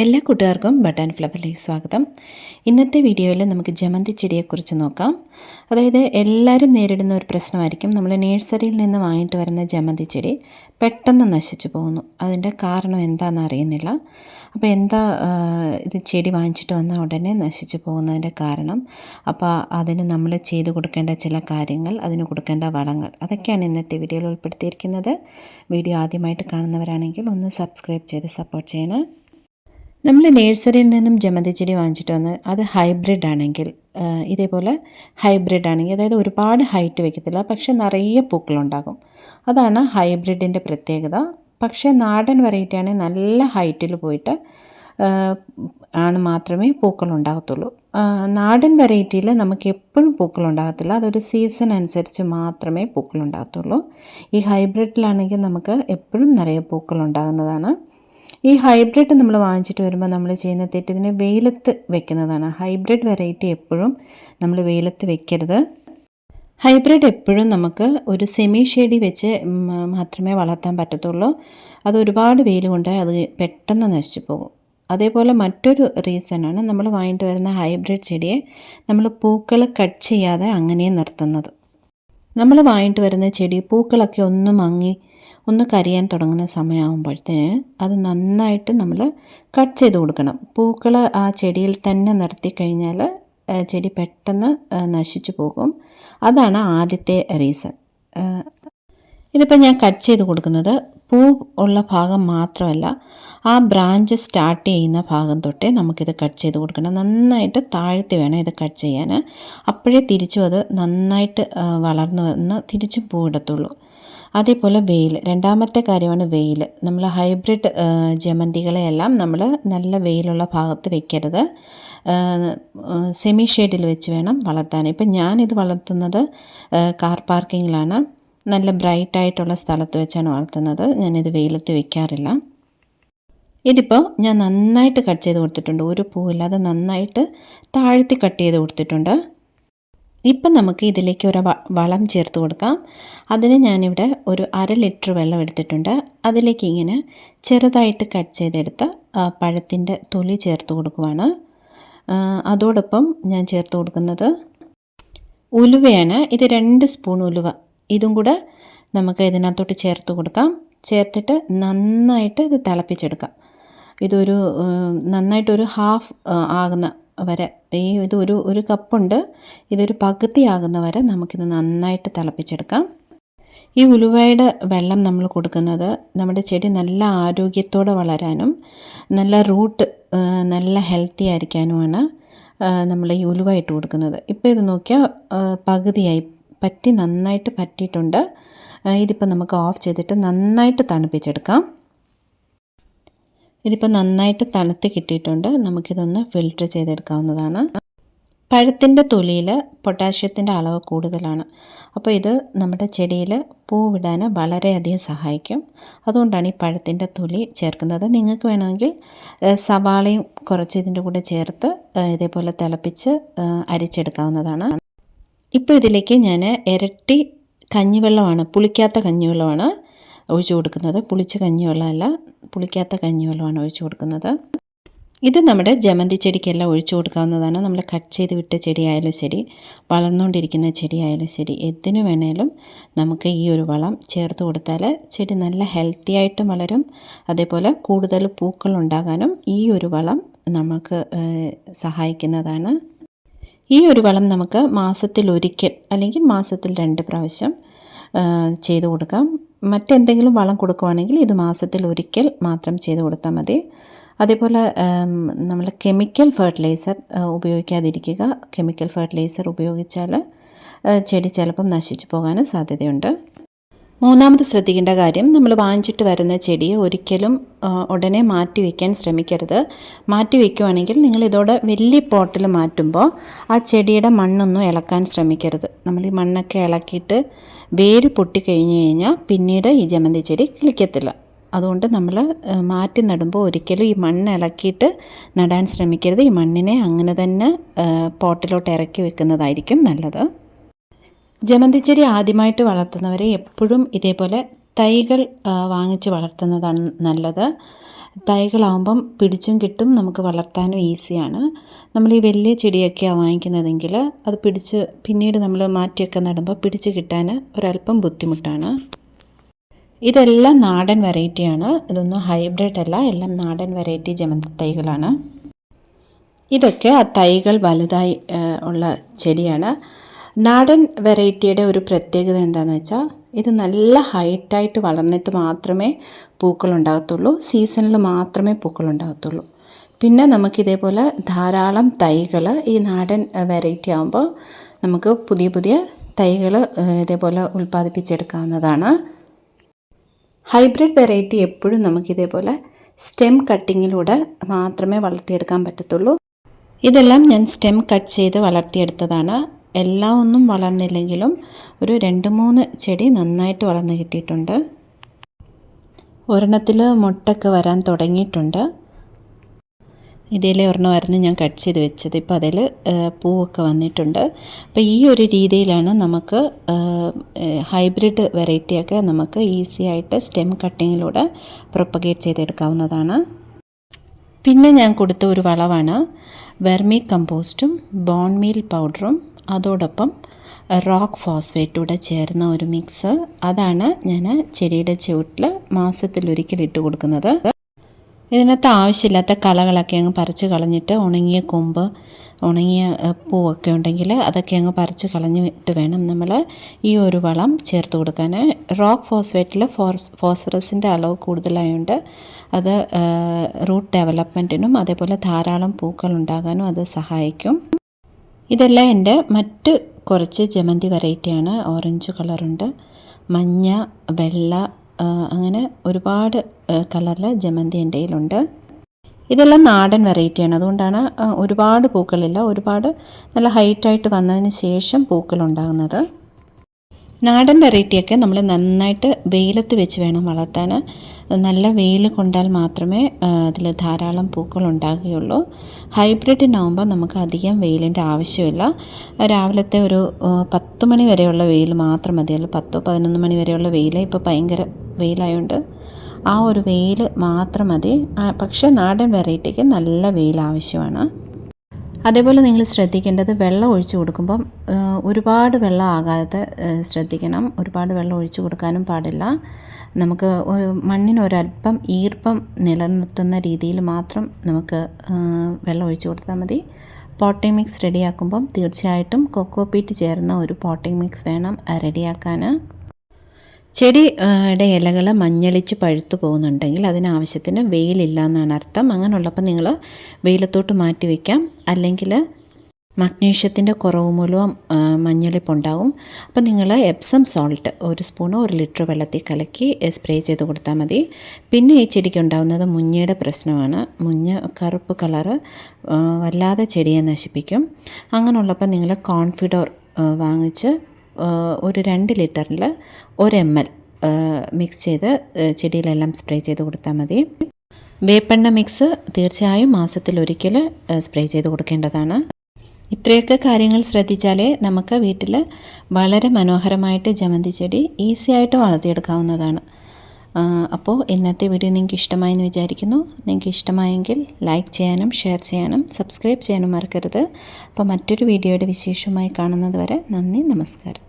എല്ലാ കൂട്ടുകാർക്കും ബട്ടൺ ഫ്ലവറിലേക്ക് സ്വാഗതം. ഇന്നത്തെ വീഡിയോയിൽ നമുക്ക് ജമന്തി ചെടിയെക്കുറിച്ച് നോക്കാം. അതായത് എല്ലാവരും നേരിടുന്ന ഒരു പ്രശ്നമായിരിക്കും. നമ്മൾ നേഴ്സറിയിൽ നിന്ന് വാങ്ങിയിട്ട് വരുന്ന ജമന്തി ചെടി പെട്ടെന്ന് നശിച്ചു പോകുന്നു. അതിന്റെ കാരണം എന്താണെന്ന് അറിയുന്നില്ല. അപ്പോൾ എന്താ ഇത് ചെടി വാങ്ങിച്ചിട്ട് വന്ന ഉടനെ നശിച്ചു പോകുന്നതിന്റെ കാരണം? അപ്പോൾ അതിന് നമ്മൾ ചെയ്തു കൊടുക്കേണ്ട ചില കാര്യങ്ങൾ അതിന് കൊടുക്കേണ്ട വളങ്ങൾ അതൊക്കെയാണ് ഇന്നത്തെ വീഡിയോയിൽ ഉൾപ്പെടുത്തിയിരിക്കുന്നത്. വീഡിയോ ആദ്യമായിട്ട് കാണുന്നവരാണെങ്കിൽ ഒന്ന് സബ്സ്ക്രൈബ് ചെയ്ത് സപ്പോർട്ട് ചെയ്യണം. നമ്മൾ നേഴ്സറിയിൽ നിന്നും ജമന്തി ചെടി വാങ്ങിച്ചിട്ട് വന്ന് അത് ഹൈബ്രിഡ് ആണെങ്കിൽ ഇതേപോലെ ഹൈബ്രിഡ് ആണെങ്കിൽ അതായത് ഒരുപാട് ഹൈറ്റ് വയ്ക്കത്തില്ല പക്ഷേ നിറയെ പൂക്കളുണ്ടാകും. അതാണ് ഹൈബ്രിഡിന്റെ പ്രത്യേകത. പക്ഷേ നാടൻ വെറൈറ്റി ആണെങ്കിൽ നല്ല ഹൈറ്റിൽ പോയിട്ട് ആണ് മാത്രമേ പൂക്കളുണ്ടാകത്തുള്ളൂ. നാടൻ വെറൈറ്റിയിൽ നമുക്ക് എപ്പോഴും പൂക്കളുണ്ടാകത്തില്ല. അതൊരു സീസൺ അനുസരിച്ച് മാത്രമേ പൂക്കളുണ്ടാകത്തുള്ളൂ. ഈ ഹൈബ്രിഡിലാണെങ്കിൽ നമുക്ക് എപ്പോഴും നിറയെ പൂക്കൾ ഉണ്ടാകുന്നതാണ് ഈ ഹൈബ്രിഡ് നമ്മൾ വാങ്ങിച്ചിട്ട് വരുമ്പോൾ നമ്മൾ ചെയ്യുന്ന തെറ്റ് ഇതിനെ വെയിലത്ത് വെക്കുന്നതാണ്. ഹൈബ്രിഡ് വെറൈറ്റി എപ്പോഴും നമ്മൾ വെയിലത്ത് വെക്കരുത്. ഹൈബ്രിഡ് എപ്പോഴും നമുക്ക് ഒരു സെമി ഷെയ്ഡി വെച്ച് മാത്രമേ വളർത്താൻ പറ്റത്തുള്ളൂ. അത് ഒരുപാട് വെയിൽ കൊണ്ട് അത് പെട്ടെന്ന് നശിച്ചു പോകും. അതേപോലെ മറ്റൊരു റീസണാണ് നമ്മൾ വാങ്ങിയിട്ട് വരുന്ന ഹൈബ്രിഡ് ചെടിയെ നമ്മൾ പൂക്കൾ കട്ട് ചെയ്യാതെ അങ്ങനെ നിർത്തുന്നത്. നമ്മൾ വാങ്ങിയിട്ട് വരുന്ന ചെടി പൂക്കളൊക്കെ ഒന്ന് മങ്ങി ഒന്ന് കരിയാൻ തുടങ്ങുന്ന സമയമാകുമ്പോഴത്തേന് അത് നന്നായിട്ട് നമ്മൾ കട്ട് ചെയ്ത് കൊടുക്കണം. പൂക്കൾ ആ ചെടിയിൽ തന്നെ നിർത്തി കഴിഞ്ഞാൽ ചെടി പെട്ടെന്ന് നശിച്ചു പോകും. അതാണ് ആദ്യത്തെ റീസൺ ഇതിപ്പോൾ ഞാൻ കട്ട് ചെയ്ത് കൊടുക്കുന്നത് പൂ ഉള്ള ഭാഗം മാത്രമല്ല ആ ബ്രാഞ്ച് സ്റ്റാർട്ട് ചെയ്യുന്ന ഭാഗം തൊട്ടേ നമുക്കിത് കട്ട് ചെയ്ത് കൊടുക്കണം. നന്നായിട്ട് താഴ്ത്തി വേണം ഇത് കട്ട് ചെയ്യാൻ അപ്പോഴേ തിരിച്ചും അത് നന്നായിട്ട് വളർന്നു വന്ന് തിരിച്ചും പൂവിടത്തുള്ളൂ അതേപോലെ വെയിൽ. രണ്ടാമത്തെ കാര്യമാണ് വെയിൽ. നമ്മൾ ഹൈബ്രിഡ് ജമന്തികളെയെല്ലാം നമ്മൾ നല്ല വെയിലുള്ള ഭാഗത്ത് വെക്കരുത്. സെമി ഷെയ്ഡിൽ വെച്ച് വേണം വളർത്താൻ. ഇപ്പം ഞാനിത് വളർത്തുന്നത് കാർ പാർക്കിങ്ങിലാണ്. നല്ല ബ്രൈറ്റായിട്ടുള്ള സ്ഥലത്ത് വെച്ചാണ് വളർത്തുന്നത്. ഞാനിത് വെയിലത്ത് വെക്കാറില്ല. ഇതിപ്പോൾ ഞാൻ നന്നായിട്ട് കട്ട് ചെയ്ത് കൊടുത്തിട്ടുണ്ട്. ഒരു പൂവില്ലാതെ നന്നായിട്ട് താഴ്ത്തി കട്ട് ചെയ്ത് കൊടുത്തിട്ടുണ്ട്. ഇപ്പം നമുക്ക് ഇതിലേക്ക് ഒരു വളം ചേർത്ത് കൊടുക്കാം. അതിന് ഞാനിവിടെ ഒരു അര ലിറ്റർ വെള്ളം എടുത്തിട്ടുണ്ട്. അതിലേക്ക് ഇങ്ങനെ ചെറുതായിട്ട് കട്ട് ചെയ്തെടുത്ത പഴത്തിന്റെ തൊലി ചേർത്ത് കൊടുക്കുവാണ്. അതോടൊപ്പം ഞാൻ ചേർത്ത് കൊടുക്കുന്നത് ഉലുവയാണ്. ഇത് രണ്ട് സ്പൂൺ ഉലുവ. ഇതും കൂടെ നമുക്ക് ഇതിനകത്തോട്ട് ചേർത്ത് കൊടുക്കാം. ചേർത്തിട്ട് നന്നായിട്ട് ഇത് തിളപ്പിച്ചെടുക്കാം. ഇതൊരു നന്നായിട്ടൊരു ഹാഫ് ആകുന്ന വരെ. ഈ ഇത് ഒരു ഒരു കപ്പുണ്ട്. ഇതൊരു പകുതി ആകുന്ന വരെ നമുക്കിത് നന്നായിട്ട് തിളപ്പിച്ചെടുക്കാം. ഈ ഉലുവയുടെ വെള്ളം നമ്മൾ കൊടുക്കുന്നത് നമ്മുടെ ചെടി നല്ല ആരോഗ്യത്തോടെ വളരാനും നല്ല റൂട്ട് നല്ല ഹെൽത്തി ആയിരിക്കാനുമാണ് നമ്മൾ ഈ ഉലുവ ഇട്ട് കൊടുക്കുന്നത്. ഇപ്പോൾ ഇത് നോക്കിയാൽ പകുതിയായി. പറ്റി നന്നായിട്ട് പറ്റിയിട്ടുണ്ട്. ഇതിപ്പോൾ നമുക്ക് ഓഫ് ചെയ്തിട്ട് നന്നായിട്ട് തണുപ്പിച്ചെടുക്കാം. ഇതിപ്പോൾ നന്നായിട്ട് തണുത്ത് കിട്ടിയിട്ടുണ്ട്. നമുക്കിതൊന്ന് ഫിൽറ്റർ ചെയ്തെടുക്കാവുന്നതാണ്. പഴത്തിന്റെ തൊലിയിൽ പൊട്ടാഷ്യത്തിന്റെ അളവ് കൂടുതലാണ്. അപ്പോൾ ഇത് നമ്മുടെ ചെടിയിൽ പൂവിടാൻ വളരെയധികം സഹായിക്കും. അതുകൊണ്ടാണ് ഈ പഴത്തിന്റെ തൊലി ചേർക്കുന്നത്. നിങ്ങൾക്ക് വേണമെങ്കിൽ സവാളയും കുറച്ച് ഇതിന്റെ കൂടെ ചേർത്ത് ഇതേപോലെ തിളപ്പിച്ച് അരിച്ചെടുക്കാവുന്നതാണ്. ഇപ്പോൾ ഇതിലേക്ക് ഞാൻ ഇരട്ടി കഞ്ഞിവെള്ളമാണ് പുളിക്കാത്ത കഞ്ഞിവെള്ളമാണ് ഒഴിച്ചു കൊടുക്കുന്നത്. പുളിച്ച കഞ്ഞിവെള്ളമല്ല പുളിക്കാത്ത കഞ്ഞിവെള്ളമാണ് ഒഴിച്ചു കൊടുക്കുന്നത്. ഇത് നമ്മുടെ ജമന്തി ചെടിക്കെല്ലാം ഒഴിച്ചു കൊടുക്കാവുന്നതാണ്. നമ്മൾ കട്ട് ചെയ്ത് വിട്ട ചെടിയായാലും ശരി വളർന്നുകൊണ്ടിരിക്കുന്ന ചെടിയായാലും ശരി എന്തിനു വേണേലും നമുക്ക് ഈ ഒരു വളം ചേർത്ത് കൊടുത്താൽ ചെടി നല്ല ഹെൽത്തി ആയിട്ട് വളരും. അതേപോലെ കൂടുതൽ പൂക്കൾ ഉണ്ടാകാനും ഈ ഒരു വളം നമുക്ക് സഹായിക്കുന്നതാണ്. ഈ ഒരു വളം നമുക്ക് മാസത്തിൽ ഒരിക്കൽ അല്ലെങ്കിൽ മാസത്തിൽ രണ്ട് പ്രാവശ്യം ചെയ്തു കൊടുക്കാം. മറ്റെന്തെങ്കിലും വളം കൊടുക്കുവാണെങ്കിൽ ഇത് മാസത്തിൽ ഒരിക്കൽ മാത്രം ചെയ്ത് കൊടുത്താൽ മതി. അതേപോലെ നമ്മൾ കെമിക്കൽ ഫെർട്ടിലൈസർ ഉപയോഗിക്കാതിരിക്കുക. കെമിക്കൽ ഫെർട്ടിലൈസർ ഉപയോഗിച്ചാൽ ചെടി ചിലപ്പം നശിച്ചു പോകാനും സാധ്യതയുണ്ട്. മൂന്നാമത് ശ്രദ്ധിക്കേണ്ട കാര്യം നമ്മൾ വാങ്ങിച്ചിട്ട് വരുന്ന ചെടിയെ ഒരിക്കലും ഉടനെ മാറ്റി വയ്ക്കാൻ ശ്രമിക്കരുത്. മാറ്റി വയ്ക്കുവാണെങ്കിൽ നിങ്ങൾ ഇതോടെ വലിയ പോട്ടിൽ മാറ്റുമ്പോൾ ആ ചെടിയുടെ മണ്ണൊന്നും ഇളക്കാൻ ശ്രമിക്കരുത്. നമ്മൾ ഈ മണ്ണൊക്കെ ഇളക്കിയിട്ട് വേര് പൊട്ടിക്കഴിഞ്ഞ് കഴിഞ്ഞാൽ പിന്നീട് ഈ ജമന്തി ചെടി കിളിക്കത്തില്ല. അതുകൊണ്ട് നമ്മൾ മാറ്റി നടുമ്പോൾ ഒരിക്കലും ഈ മണ്ണ് ഇളക്കിയിട്ട് നടാൻ ശ്രമിക്കരുത്. ഈ മണ്ണിനെ അങ്ങനെ തന്നെ പോട്ടിലോട്ട് ഇറക്കി വെക്കുന്നതായിരിക്കും നല്ലത്. ജമന്തി ചെടി ആദ്യമായിട്ട് വളർത്തുന്നവരെ എപ്പോഴും ഇതേപോലെ തൈകൾ വാങ്ങിച്ച് വളർത്തുന്നതാണ് നല്ലത്. തൈകളാകുമ്പം പിടിച്ചും കിട്ടും നമുക്ക് വളർത്താനും ഈസിയാണ്. നമ്മൾ ഈ വലിയ ചെടിയൊക്കെയാണ് വാങ്ങിക്കുന്നതെങ്കിൽ അത് പിടിച്ച് പിന്നീട് നമ്മൾ മാറ്റിയൊക്കെ നടുമ്പോൾ പിടിച്ച് കിട്ടാൻ ഒരല്പം ബുദ്ധിമുട്ടാണ്. ഇതെല്ലാം നാടൻ വെറൈറ്റിയാണ്. ഇതൊന്നും ഹൈബ്രിഡ് അല്ല എല്ലാം നാടൻ വെറൈറ്റി ജമന്തി തൈകളാണ് ഇതൊക്കെ ആ തൈകൾ വലുതായി ഉള്ള ചെടിയാണ്. നാടൻ വെറൈറ്റിയുടെ ഒരു പ്രത്യേകത എന്താണെന്ന് വെച്ചാൽ ഇത് നല്ല ഹൈറ്റായിട്ട് വളർന്നിട്ട് മാത്രമേ പൂക്കളുണ്ടാകത്തുള്ളൂ. സീസണിൽ മാത്രമേ പൂക്കളുണ്ടാകത്തുള്ളൂ. പിന്നെ നമുക്കിതേപോലെ ധാരാളം തൈകൾ ഈ നാടൻ വെറൈറ്റി ആകുമ്പോൾ നമുക്ക് പുതിയ പുതിയ തൈകൾ ഇതേപോലെ ഉൽപ്പാദിപ്പിച്ചെടുക്കാവുന്നതാണ്. ഹൈബ്രിഡ് വെറൈറ്റി എപ്പോഴും നമുക്കിതേപോലെ സ്റ്റെം കട്ടിങ്ങിലൂടെ മാത്രമേ വളർത്തിയെടുക്കാൻ പറ്റത്തുള്ളൂ. ഇതെല്ലാം ഞാൻ സ്റ്റെം കട്ട് ചെയ്ത് വളർത്തിയെടുത്തതാണ്. എല്ലാം ഒന്നും വളർന്നില്ലെങ്കിലും ഒരു രണ്ട് മൂന്ന് ചെടി നന്നായിട്ട് വളർന്നു കിട്ടിയിട്ടുണ്ട്. ഒരെണ്ണത്തിൽ മുട്ടൊക്കെ വരാൻ തുടങ്ങിയിട്ടുണ്ട്. ഇതിലെ ഒരെണ്ണമായിരുന്നു ഞാൻ കട്ട് ചെയ്ത് വെച്ചത്. ഇപ്പോൾ അതിൽ പൂവൊക്കെ വന്നിട്ടുണ്ട്. അപ്പോൾ ഈ ഒരു രീതിയിലാണ് നമുക്ക് ഹൈബ്രിഡ് വെറൈറ്റിയൊക്കെ നമുക്ക് ഈസി ആയിട്ട് സ്റ്റെം കട്ടിങ്ങിലൂടെ പ്രൊപ്പഗേറ്റ് ചെയ്തെടുക്കാവുന്നതാണ്. പിന്നെ ഞാൻ കൊടുത്ത ഒരു വളവാണ് വെർമി കമ്പോസ്റ്റും ബോൺമീൽ പൗഡറും. അതോടൊപ്പം റോക്ക് ഫോസ്ഫേറ്റൂടെ ചേർന്ന ഒരു മിക്സ് അതാണ് ഞാൻ ചെടിയുടെ ചുവട്ടിൽ മാസത്തിലൊരിക്കൽ ഇട്ട് കൊടുക്കുന്നത്. ഇതിനകത്ത് ആവശ്യമില്ലാത്ത കളകളൊക്കെ അങ്ങ് പറിച്ച് കളഞ്ഞിട്ട് ഉണങ്ങിയ കൊമ്പ് ഉണങ്ങിയ പൂവൊക്കെ ഉണ്ടെങ്കിൽ അതൊക്കെ അങ്ങ് പറിച്ച് കളഞ്ഞിട്ട് വേണം നമ്മൾ ഈ ഒരു വളം ചേർത്ത് കൊടുക്കാൻ. റോക്ക് ഫോസ്ഫേറ്റിൽ ഫോസ് ഫോസ്ഫറസിന്റെ അളവ് കൂടുതലായതുകൊണ്ട് അത് റൂട്ട് ഡെവലപ്മെന്റിനും അതേപോലെ ധാരാളം പൂക്കൾ ഉണ്ടാകാനും അത് സഹായിക്കും. ഇതെല്ലാം എന്റെ മറ്റ് കുറച്ച് ജമന്തി വെറൈറ്റിയാണ് ഓറഞ്ച് കളറുണ്ട് മഞ്ഞ വെള്ള അങ്ങനെ ഒരുപാട് കളറിൽ ജമന്തി എന്റെ കയ്യിലുണ്ട്. ഇതെല്ലാം നാടൻ വെറൈറ്റിയാണ് അതുകൊണ്ടാണ് ഒരുപാട് പൂക്കളില്ല. ഒരുപാട് നല്ല ഹൈറ്റായിട്ട് വന്നതിന് ശേഷം പൂക്കളുണ്ടാകുന്നത് നാടൻ വെറൈറ്റിയൊക്കെ നമ്മൾ നന്നായിട്ട് വെയിലത്ത് വെച്ച് വേണം വളർത്താൻ നല്ല വെയിൽ കൊണ്ടാൽ മാത്രമേ അതിൽ ധാരാളം പൂക്കൾ ഉണ്ടാകുകയുള്ളൂ. ഹൈബ്രിഡിനാവുമ്പോൾ നമുക്ക് അധികം വെയിലിന്റെ ആവശ്യമില്ല. രാവിലത്തെ ഒരു പത്ത് മണി വരെയുള്ള വെയിൽ മാത്രം മതിയല്ലോ പത്തോ പതിനൊന്ന് മണി വരെയുള്ള വെയിൽ ഇപ്പോൾ ഭയങ്കര വെയിലായതുകൊണ്ട് ആ ഒരു വെയിൽ മാത്രം മതി. പക്ഷേ നാടൻ വെറൈറ്റിക്ക് നല്ല വെയിൽ ആവശ്യമാണ്. അതേപോലെ നിങ്ങൾ ശ്രദ്ധിക്കേണ്ടത് വെള്ളം ഒഴിച്ചു കൊടുക്കുമ്പം ഒരുപാട് വെള്ളം ആകാതെ ശ്രദ്ധിക്കണം. ഒരുപാട് വെള്ളം ഒഴിച്ചു കൊടുക്കാനും പാടില്ല. നമുക്ക് മണ്ണിന് ഒരല്പം ഈർപ്പം നിലനിർത്തുന്ന രീതിയിൽ മാത്രം നമുക്ക് വെള്ളം ഒഴിച്ചു കൊടുത്താൽ മതി. പോട്ടിംഗ് മിക്സ് റെഡിയാക്കുമ്പം തീർച്ചയായിട്ടും കൊക്കോപീറ്റ് ചേർന്ന ഒരു പോട്ടിംഗ് മിക്സ് വേണം റെഡിയാക്കാൻ. ചെടിയുടെ ഇലകൾ മഞ്ഞളിച്ച് പഴുത്തു പോകുന്നുണ്ടെങ്കിൽ അതിനാവശ്യത്തിന് വെയിലില്ല എന്നാണ് അർത്ഥം. അങ്ങനെയുള്ളപ്പോൾ നിങ്ങൾ വെയിലത്തോട്ട് മാറ്റി വയ്ക്കാം. അല്ലെങ്കിൽ മഗ്നീഷ്യത്തിന്റെ കുറവ് മൂലം മഞ്ഞളിപ്പുണ്ടാവും. അപ്പോൾ നിങ്ങൾ എപ്സം സോൾട്ട് ഒരു സ്പൂണോ ഒരു ലിറ്റർ വെള്ളത്തിൽ കലക്കി സ്പ്രേ ചെയ്ത് കൊടുത്താൽ മതി. പിന്നെ ഈ ചെടിക്ക് ഉണ്ടാകുന്നത് മുഞ്ഞയുടെ പ്രശ്നമാണ്. മുഞ്ഞ കറുപ്പ് കളറ് വല്ലാതെ ചെടിയെ നശിപ്പിക്കും. അങ്ങനെയുള്ളപ്പോൾ നിങ്ങൾ കോൺഫിഡോർ വാങ്ങിച്ച് ഒരു രണ്ട് ലിറ്ററിൽ ഒരു എം എൽ മിക്സ് ചെയ്ത് ചെടിയിലെല്ലാം സ്പ്രേ ചെയ്ത് കൊടുത്താൽ മതി. വേപ്പെണ്ണ മിക്സ് തീർച്ചയായും മാസത്തിൽ ഒരിക്കൽ സ്പ്രേ ചെയ്ത് കൊടുക്കേണ്ടതാണ്. ഇത്രയൊക്കെ കാര്യങ്ങൾ ശ്രദ്ധിച്ചാലേ നമുക്ക് വീട്ടിൽ വളരെ മനോഹരമായിട്ട് ജമന്തി ചെടി ഈസി ആയിട്ട് വളർത്തിയെടുക്കാവുന്നതാണ്. അപ്പോൾ ഇന്നത്തെ വീഡിയോ നിങ്ങൾക്ക് ഇഷ്ടമായെന്ന് വിചാരിക്കുന്നു. നിങ്ങൾക്ക് ഇഷ്ടമായെങ്കിൽ ലൈക്ക് ചെയ്യാനും ഷെയർ ചെയ്യാനും സബ്സ്ക്രൈബ് ചെയ്യാനും മറക്കരുത്. അപ്പോൾ മറ്റൊരു വീഡിയോയുടെ വിശേഷമായി കാണുന്നത് വരെ നന്ദി നമസ്കാരം.